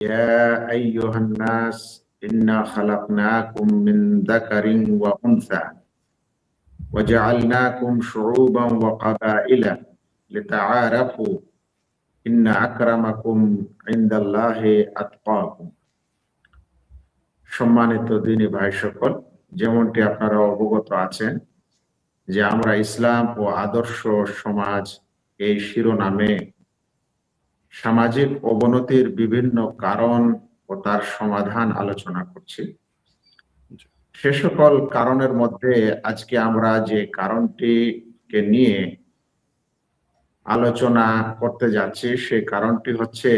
يا أيها الناس إنا خلقناكم من ذكر وأنثى وجعلناكم شعوبا وقبائل لتعارفوا إن أكرمكم عند الله أتقاكم সম্মানিত দিনী ভাই সকল যেমনটি আপনারা অবগত আছেন যে আমরা ইসলাম ও আদর্শ সমাজ এই শিরোনামে সামাজিক অবনতির বিভিন্ন কারণ ও তার সমাধান আলোচনা করছি। সে সকল কারণের মধ্যে আজকে আমরা যে কারণটিকে নিয়ে আলোচনা করতে যাচ্ছি সেই কারণটি হচ্ছে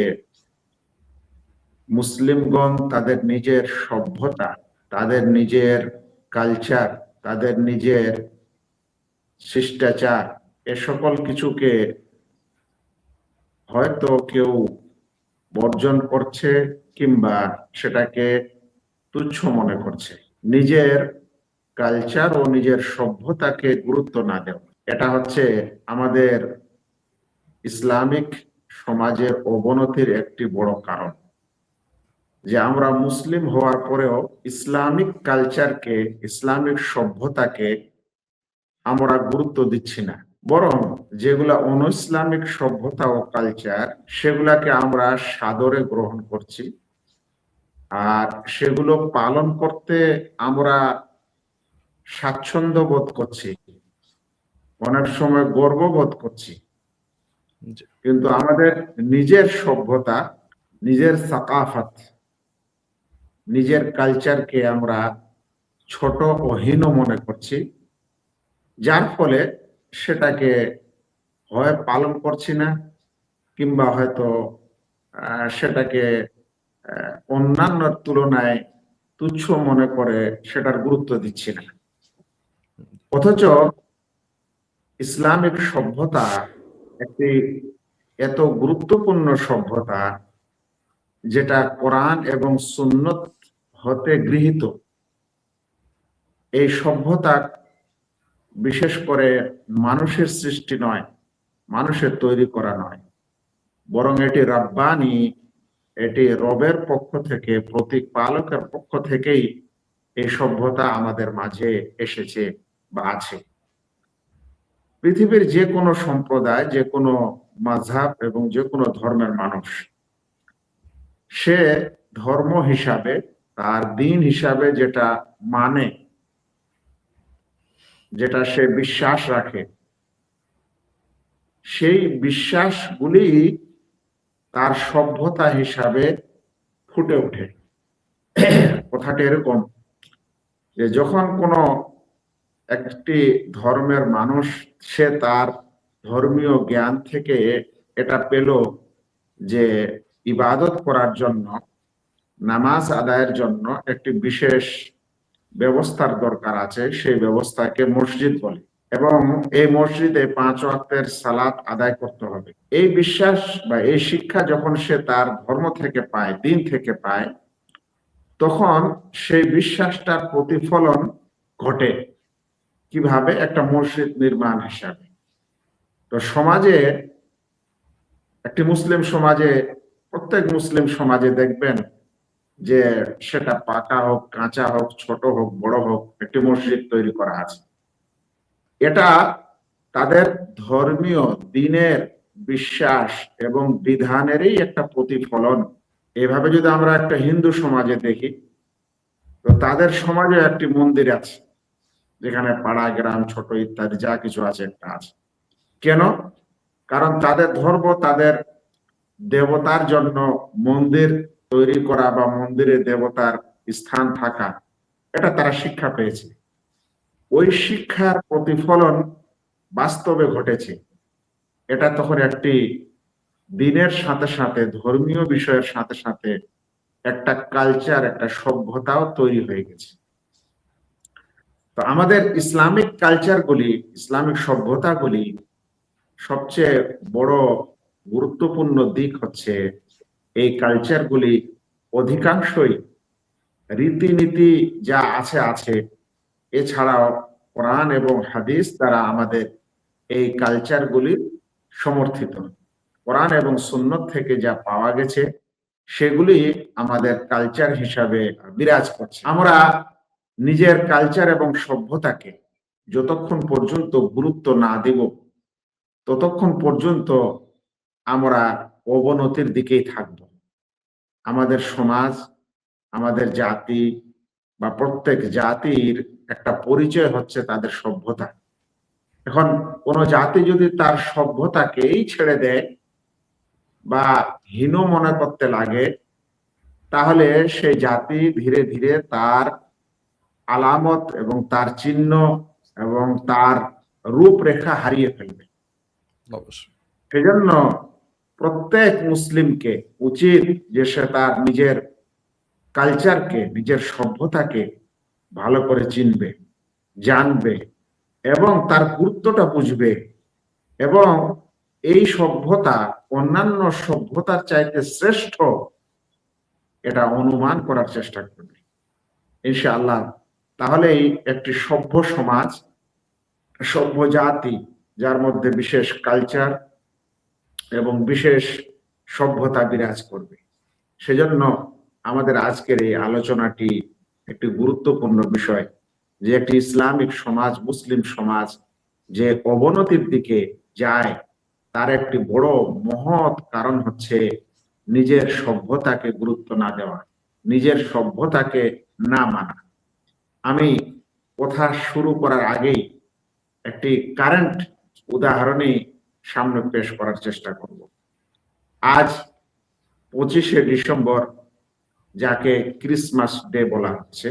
মুসলিমগণ তাদের নিজের সভ্যতা, তাদের নিজের কালচার, তাদের নিজের শিষ্টাচার, এ সকল কিছুকে হয়তো কেউ বর্জন করছে কিংবা সেটাকে তুচ্ছ মনে করছে। নিজের কালচার ও নিজের সভ্যতাকে গুরুত্ব না দেওয়া। এটা হচ্ছে আমাদের ইসলামিক সমাজের অবনতির একটি বড় কারণ। যে আমরা মুসলিম হওয়ার পরেও ইসলামিক কালচারকে ইসলামিক সভ্যতাকে আমরা গুরুত্ব দিচ্ছি না। বরং যেগুলা অন ইসলামিক সভ্যতা ও কালচার সেগুলাকে আমরা সাদরে গ্রহণ করছি। আর সেগুলো পালন করতে আমরা স্বাচ্ছন্দ্য বোধ করছি। অনেক সময় গর্ববোধ করছি। কিন্তু আমাদের নিজের সভ্যতা নিজের সাকাফাত নিজের কালচারকে আমরা ছোট ও হীন মনে করছি। যার ফলে সেটাকে হয় পালন করছি না, কিংবা হয়তো সেটাকে অন্যান্য তুলনায় তুচ্ছ মনে করে সেটার গুরুত্ব দিচ্ছি না। অথচ ইসলামিক সভ্যতা একটি এত গুরুত্বপূর্ণ সভ্যতা, যেটা কোরআন এবং সুন্নত হতে গৃহীত। এই সভ্যতা বিশেষ করে মানুষের সৃষ্টি নয়, মানুষের তৈরি করা নয়। বরং এটি রাব্বানি, এটি রবের পক্ষ থেকে প্রতীক পালকের পক্ষ থেকেই এই সভ্যতা আমাদের মাঝে এসেছে বা আছে। পৃথিবীর যে কোনো সম্প্রদায়, যে কোনো মাঝাব এবং যে কোনো ধর্মের মানুষ, সে ধর্ম হিসাবে, তার দিন হিসাবে যেটা মানে যেটা সে বিশ্বাস রাখে। সেই বিশ্বাসগুলি তার সভ্যতা হিসাবে ফুটে ওঠে। কথাটা এরকম যে যখন কোনো একটি ধর্মের মানুষ, সে তার ধর্মীয় জ্ঞান থেকে এটা পেল যে ইবাদত করার জন্য, নামাজ আদায়ের জন্য একটি বিশেষ ব্যবস্থার দরকার আছে, সেই ব্যবস্থাকে মসজিদ বলে। এবং এই মসজিদে পাঁচ ওয়াক্তের সালাত আদায় করতে হবে। এই বিশ্বাস বা এই শিক্ষা যখন সে তার ধর্ম থেকে পায়, দিন থেকে পায়, তখন সেই বিশ্বাসটার প্রতিফলন ঘটে কীভাবে? একটা মসজিদ নির্মাণ হিসাবে। তো সমাজে, একটি মুসলিম সমাজে, প্রত্যেক মুসলিম সমাজে দেখবেন যে সেটা পাকা হোক, কাঁচা হোক, ছোট হোক, বড় হোক, একটি মসজিদ তৈরি করা আছে। এটা তাদের ধর্মীয় দিনের বিশ্বাস এবং বিধানেরই একটা প্রতিফলন। এভাবে যদি আমরা একটা হিন্দু সমাজে দেখি, তো তাদের সমাজে একটি মন্দির আছে, যেখানে পাড়া, গ্রাম, ছোট ইত্যাদি যা কিছু আছে একটা আছে। কেন? কারণ তাদের ধর্ম, তাদের দেবতার জন্য মন্দির তৈরি করা বা মন্দিরে দেবতার স্থান থাকা, এটা তারা শিক্ষা পেয়েছে। ওই শিক্ষার প্রতিফলন বাস্তবে ঘটেছে। এটা তখন একটি দিনের সাথে সাথে, ধর্মীয় বিষয়ের সাথে সাথে একটা কালচার একটা সভ্যতাও তৈরি হয়ে গেছে। তো আমাদের ইসলামিক কালচারগুলি ইসলামিক সভ্যতাগুলি সবচেয়ে বড় গুরুত্বপূর্ণ দিক হচ্ছে এই কালচারগুলি অধিকাংশই রীতিনীতি যা আছে আছে। এছাড়াও কোরআন এবং হাদিস দ্বারা আমাদের এই কালচারগুলির সমর্থিত। কোরআন এবং সুন্নত থেকে যা পাওয়া গেছে, সেগুলি আমাদের কালচার হিসাবে বিরাজ করছে। আমরা নিজের কালচার এবং সভ্যতাকে যতক্ষণ পর্যন্ত গুরুত্ব না দেব, ততক্ষণ পর্যন্ত আমরা অবনতির দিকেই থাকব। আমাদের সমাজ আমাদের জাতি বা প্রত্যেক জাতির একটা পরিচয় হচ্ছে তাদের সভ্যতা। এখন কোন জাতি যদি তার সভ্যতাকেই ছেড়ে দেয় বা হীন মনে করতে লাগে তাহলে সেই জাতি ধীরে ধীরে তার আলামত এবং তার চিহ্ন এবং তার রূপরেখা হারিয়ে ফেলবে। অবশ্যই। সেজন্য প্রত্যেক মুসলিমকে উচিত যে সে তার নিজের কালচারকে, নিজের সভ্যতাকে ভালো করে চিনবে, জানবে এবং তার গুরুত্বটা বুঝবে এবং এই সভ্যতা, অন্যান্য সভ্যতার চাইতে শ্রেষ্ঠ এটা অনুমান করার চেষ্টা করবে। ইনশাআল্লাহ তাহলেই একটি সভ্য সমাজ, সভ্য জাতি, যার মধ্যে বিশেষ কালচার এবং বিশেষ সভ্যতা বিরাজ করবে। সেজন্য আমাদের আজকের এই আলোচনাটি একটি গুরুত্বপূর্ণ বিষয়, যে একটি ইসলামিক সমাজ, মুসলিম সমাজ যে অবনতির দিকে যায়, তার একটি বড় মহৎ কারণ হচ্ছে নিজের সভ্যতাকে গুরুত্ব না দেওয়া, নিজের সভ্যতাকে না মানা। আমি কথা শুরু করার আগেই একটি কারেন্ট উদাহরণই সামনে পেশ করার চেষ্টা করব। আজ পঁচিশে ডিসেম্বর যাকে ক্রিসমাস ডে বলা হচ্ছে।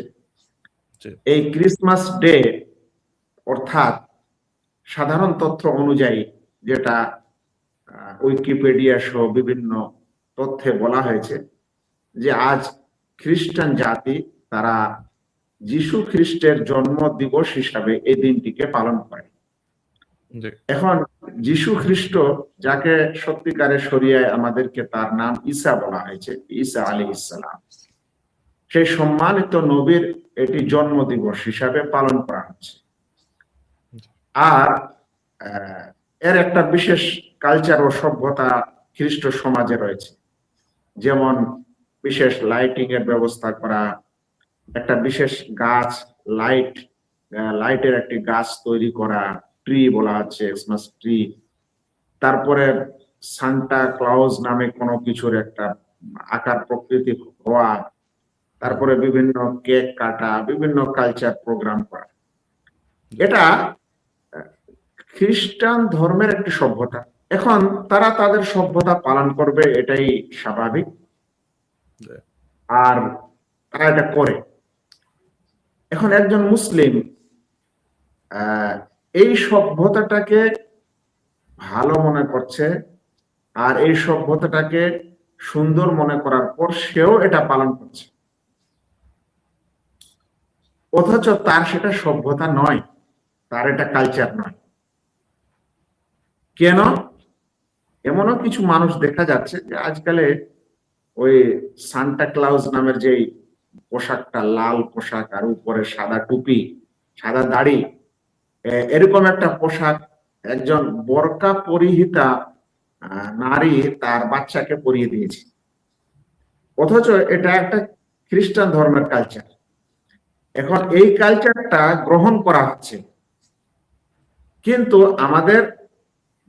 এই ক্রিসমাস ডে অর্থাৎ সাধারণ তথ্য অনুযায়ী যেটা উইকিপিডিয়া সহ বিভিন্ন তথ্যে বলা হয়েছে যে আজ খ্রিস্টান জাতি তারা যিশু খ্রিস্টের জন্ম দিবস হিসাবে এই দিনটিকে পালন করে। এখন যিশু খ্রিস্ট যাকে সত্যিকারে সরিয়ায় আমাদেরকে তার নাম ঈসা বলা হয়েছে, ঈসা আলী ইসলাম সেই সম্মানিত নবীর এটি জন্ম দিবস হিসাবে পালন করা হচ্ছে। আর এর একটা বিশেষ কালচার ও সভ্যতা খ্রিস্ট সমাজে রয়েছে। যেমন বিশেষ লাইটিং এর ব্যবস্থা করা, একটা বিশেষ গাছ লাইট লাইটের একটি গাছ তৈরি করা ট্রি বলা আছে ক্রিসমাস ট্রি তারপরে সান্টা ক্লাউজ নামে কোনো কিছুর একটা আকার প্রকৃতি হওয়া তারপরে বিভিন্ন কেক কাটা বিভিন্ন কালচার প্রোগ্রাম করা। এটা খ্রিস্টান ধর্মের একটি সভ্যতা। এখন তারা তাদের সভ্যতা পালন করবে এটাই স্বাভাবিক। আর তারা এটা করে। এখন একজন মুসলিম আহ, এই সভ্যতাটাকে ভালো মনে করছে আর এই সভ্যতাটাকে সুন্দর মনে করার পর সেও এটা পালন করছে। অথচ তার সেটা সভ্যতা নয়, তার এটা কালচার নয়। কেন? এমনও কিছু মানুষ দেখা যাচ্ছে যে আজকালে ওই সান্টা ক্লাউজ নামের যেই পোশাকটা, লাল পোশাক আর উপরে সাদা টুপি, সাদা দাড়ি এরকম একটা পোশাক একজন বরকা পরিহিতা নারী তার বাচ্চাকে পরিয়ে দিয়েছে। অথচ এটা একটা খ্রিস্টান ধর্মের কালচার এখন এই কালচারটা গ্রহণ করা হচ্ছে। কিন্তু আমাদের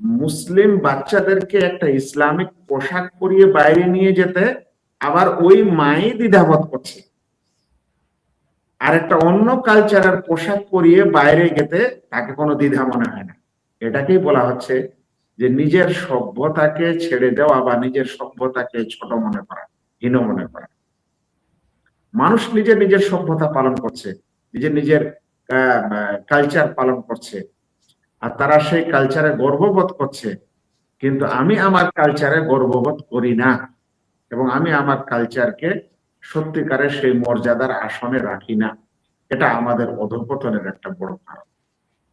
মুসলিম বাচ্চাদেরকে একটা ইসলামিক পোশাক পরিয়ে বাইরে নিয়ে যেতে আবার ওই মাই দ্বিধাবোধ করছে। আর একটা অন্য কালচারের পোশাক পরিয়ে বাইরে গেতে তাকে কোনো দ্বিধা মনে হয় না। এটাকেই বলা হচ্ছে যে নিজের সভ্যতাকে ছেড়ে দেওয়া বা নিজের সভ্যতাকে ছোট মনে করা, হীন মনে করা। মানুষ নিজের নিজের সভ্যতা পালন করছে, নিজের নিজের কালচার পালন করছে। আর তারা সেই কালচারে গর্ববোধ করছে। কিন্তু আমি আমার কালচারে গর্ববোধ করি না। এবং আমি আমার কালচারকে সত্যিকারের সেই মর্যাদার আসনে রাখি না। এটা আমাদের অধপতনের একটা বড় কারণ।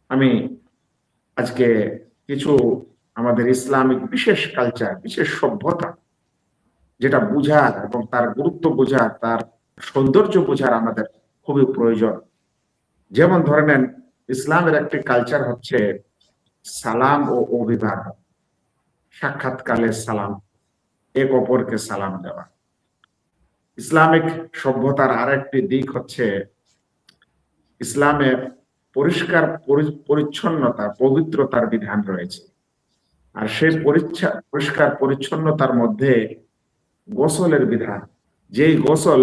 আমি আজকে কিছু আমাদের ইসলামিক বিশেষ কালচার, বিশেষ সভ্যতা, যেটা বুঝার এবং তার গুরুত্ব বোঝার, তার সৌন্দর্য বোঝার আমাদের খুবই প্রয়োজন। যেমন ধরে নেন, ইসলামের একটি কালচার হচ্ছে সালাম ও অভিবাদন, সাক্ষাৎকালে সালাম, এক অপরকে সালাম দেওয়া। ইসলামিক সভ্যতার আরেকটি দিক হচ্ছে ইসলামে পরিষ্কার পরিচ্ছন্নতা পবিত্রতার বিধান রয়েছে। আর সেই পরিষ্কার পরিচ্ছন্নতার মধ্যে গোসলের বিধান। যেই গোসল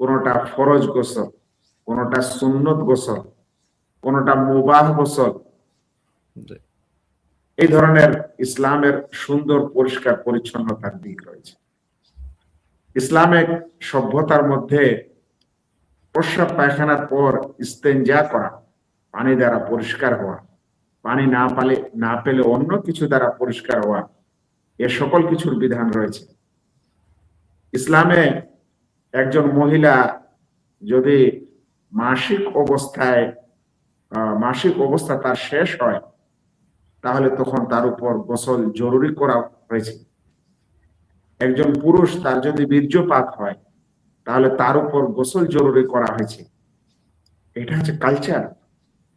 কোনটা ফরজ গোসল কোনটা সুন্নত গোসল কোনটা মুবাহ গোসল এই ধরনের ইসলামের সুন্দর পরিষ্কার পরিচ্ছন্নতার দিক রয়েছে। ইসলামিক সভ্যতার মধ্যে প্রস্রাব পায়খানার পর ইস্তেঞ্জা করা, পানি দ্বারা পরিষ্কার হওয়া, পানি না পালে, না পেলে অন্য কিছু দ্বারা পরিষ্কার হওয়া, এ সকল কিছুর বিধান রয়েছে। ইসলামে একজন মহিলা যদি মাসিক অবস্থায় মাসিক অবস্থা তার শেষ হয়, তাহলে তখন তার উপর গোসল জরুরি করা হয়েছে। একজন পুরুষ তার যদি বীর্যপাত হয়, তাহলে তার উপর গোসল জরুরি করা হয়েছে। এটা হচ্ছে কালচার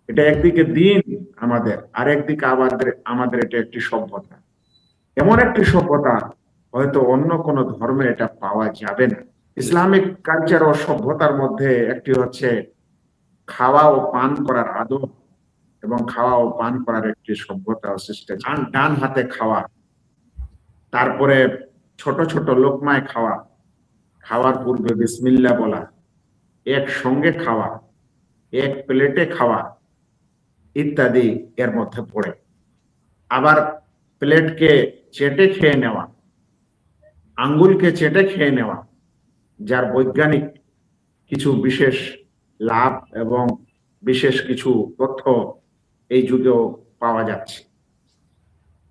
এটা একদিকে দিন আমাদের, আর একদিকে আমাদের আমাদের এটা একটি সভ্যতা। এমন একটি সভ্যতা, হয়তো অন্য কোন ধর্মে এটা পাওয়া যাবে না। ইসলামিক কালচার ও সভ্যতার মধ্যে একটি হচ্ছে খাওয়া ও পান করার আদব, এবং খাওয়া ও পান করার একটি সভ্যতা ও সিস্টেম ডান হাতে খাওয়া। তারপরে ছোট ছোট লোকমায় খাওয়া। খাওয়ার পূর্বে বিসমিল্লা বলা। এক সঙ্গে খাওয়া, এক প্লেটে খাওয়া ইত্যাদি এর মধ্যে পড়ে। আবার প্লেটকে চেটে খেয়ে নেওয়া, আঙ্গুলকে চেটে খেয়ে নেওয়া, যার বৈজ্ঞানিক কিছু বিশেষ লাভ এবং বিশেষ কিছু তথ্য এই যুগেও পাওয়া যাচ্ছে।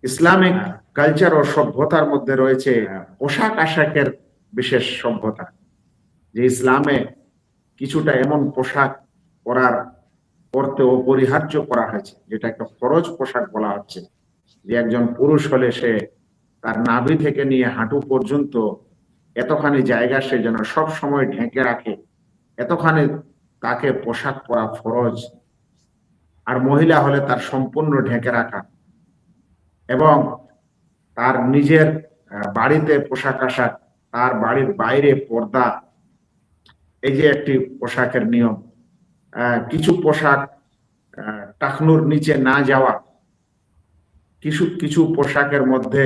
ইসলামিক কালচার ও সভ্যতার মধ্যে রয়েছে পোশাক আশাকের বিশেষ সভ্যতা। যে ইসলামে কিছুটা এমন পোশাক পরার পরতে অপরিহার্য করা হয়েছে, যেটা একটা ফরজ পোশাক বলা হচ্ছে। যে একজন পুরুষ হলে সে তার নাভি থেকে নিয়ে হাঁটু পর্যন্ত এতখানি জায়গা সে যেন সব সময় ঢেকে রাখে, এতখানি তাকে পোশাক পরা ফরজ। আর মহিলা হলে তার সম্পূর্ণ ঢেকে রাখা। এবং তার নিজের বাড়িতে পোশাক আশাক, তার বাড়ির বাইরে পর্দা, এই যে একটি পোশাকের নিয়ম কিছু পোশাক টাকনুর নিচে না যাওয়া, কিছু কিছু পোশাকের মধ্যে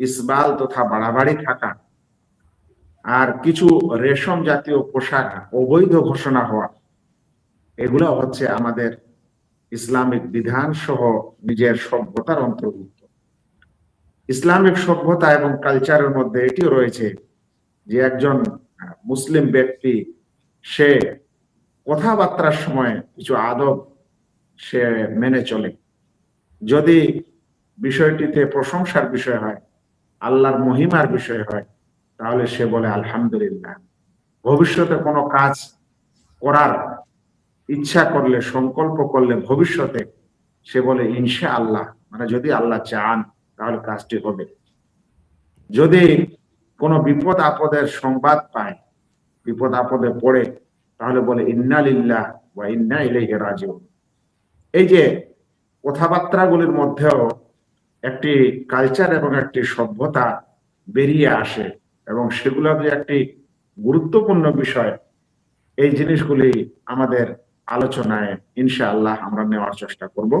ইসবাল তথা বাড়াবাড়ি থাকা, আর কিছু রেশম জাতীয় পোশাক অবৈধ ঘোষণা হওয়া, এগুলো হচ্ছে আমাদের ইসলামিক বিধান সহ নিজের সভ্যতার অন্তর্ভুক্ত। ইসলামিক সভ্যতা এবং কালচারের মধ্যে এটিও রয়েছে যে একজন মুসলিম ব্যক্তি, সে কথাবার্তার সময় কিছু আদব সে মেনে চলে। যদি বিষয়টিতে প্রশংসার বিষয় হয়, আল্লাহর মহিমার বিষয় হয়, তাহলে সে বলে, আলহামদুলিল্লাহ। ভবিষ্যতে কোনো কাজ করার ইচ্ছা করলে, সংকল্প করলে ভবিষ্যতে সে বলে ইনশা আল্লাহ মানে যদি আল্লাহ চান তাহলে কাজটি হবে। যদি কোনো বিপদ আপদের সংবাদ পায়, বিপদ আপদে পড়ে, তাহলে বলে, ইন্না লিল্লাহ বা ইন্না ইলাইহি রাজিউন। এই যে কথাবার্তাগুলির মধ্যেও একটি কালচার এবং একটি সভ্যতা বেরিয়ে আসে এবং সেগুলো যে একটি গুরুত্বপূর্ণ বিষয়, এই জিনিসগুলি আমাদের আলোচনায় ইনশাআল্লাহ আমরা নেওয়ার চেষ্টা করব।